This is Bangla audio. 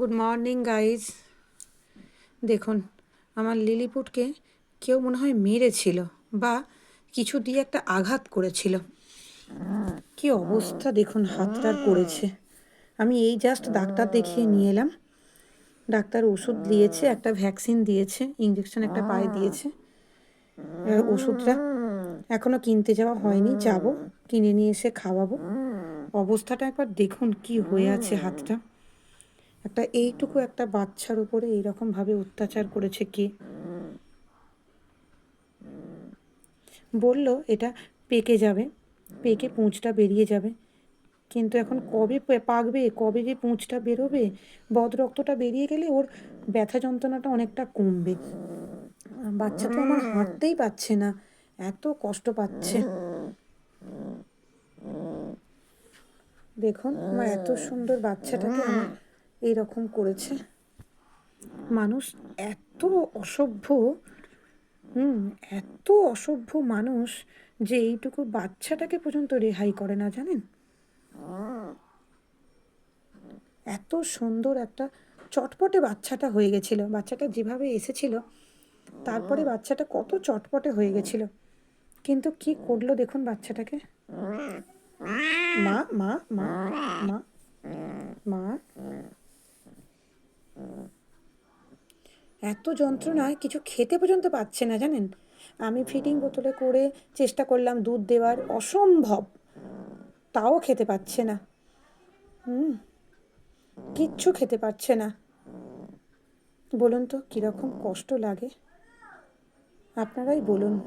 গুড মর্নিং গাইজ দেখুন, আমার লিলিপুটকে কেউ মনে হয় মেরেছিল বা কিছু দিয়ে একটা আঘাত করেছিল। কি অবস্থা দেখুন হাতটার করেছে। আমি এই জাস্ট ডাক্তার দেখিয়ে নিয়ে এলাম। ডাক্তার ওষুধ দিয়েছে, একটা ভ্যাকসিন দিয়েছে ইঞ্জেকশন একটা পায়ে দিয়েছে। এবার ওষুধটা এখনও কিনতে যাওয়া হয়নি, যাব, কিনে নিয়ে এসে খাওয়াবো। অবস্থাটা একবার দেখুন কি হয়ে আছে হাতটা। একটা এইটুকু একটা বাচ্চার উপরে এইরকমভাবে অত্যাচার করেছে কে? বলল, এটা পেকে যাবে, পেকে পুঁচটা বেরিয়ে যাবে। কিন্তু এখন কবে পাকবে? কবে যে পুঁচটা বেরোবে? বদ রক্তটা বেরিয়ে গেলে ওর ব্যথা যন্ত্রণাটা অনেকটা কমবে। বাচ্চা তো আমার হাঁটতেই পাচ্ছে না। এত কষ্ট পাচ্ছে। দেখুন, আমার এত সুন্দর বাচ্চাটাকে আমার এইরকম করেছে। মানুষ এত অসভ্য, হুম, এত অসভ্য মানুষ যে এইটুকু বাচ্চাটাকে পর্যন্ত রেহাই করে না, জানেন? এত সুন্দর একটা চটপটে বাচ্চাটা হয়ে গেছিল। বাচ্চাটা যেভাবে এসেছিল, তারপরে বাচ্চাটা কত চটপটে হয়ে গেছিল। কিন্তু কি করল দেখুন বাচ্চাটাকে? মা মা মা মা মা এত যন্ত্রণায় কিছু খেতে পর্যন্ত পাচ্ছে না, জানেন? আমি ফিটিং বোতলে করে চেষ্টা করলাম দুধ দেওয়ার, অসম্ভব। তাও খেতে পাচ্ছে না। হুম, কিচ্ছু খেতে পারছে না। বলুন তো, কীরকম কষ্ট লাগে? আপনারাই বলুন।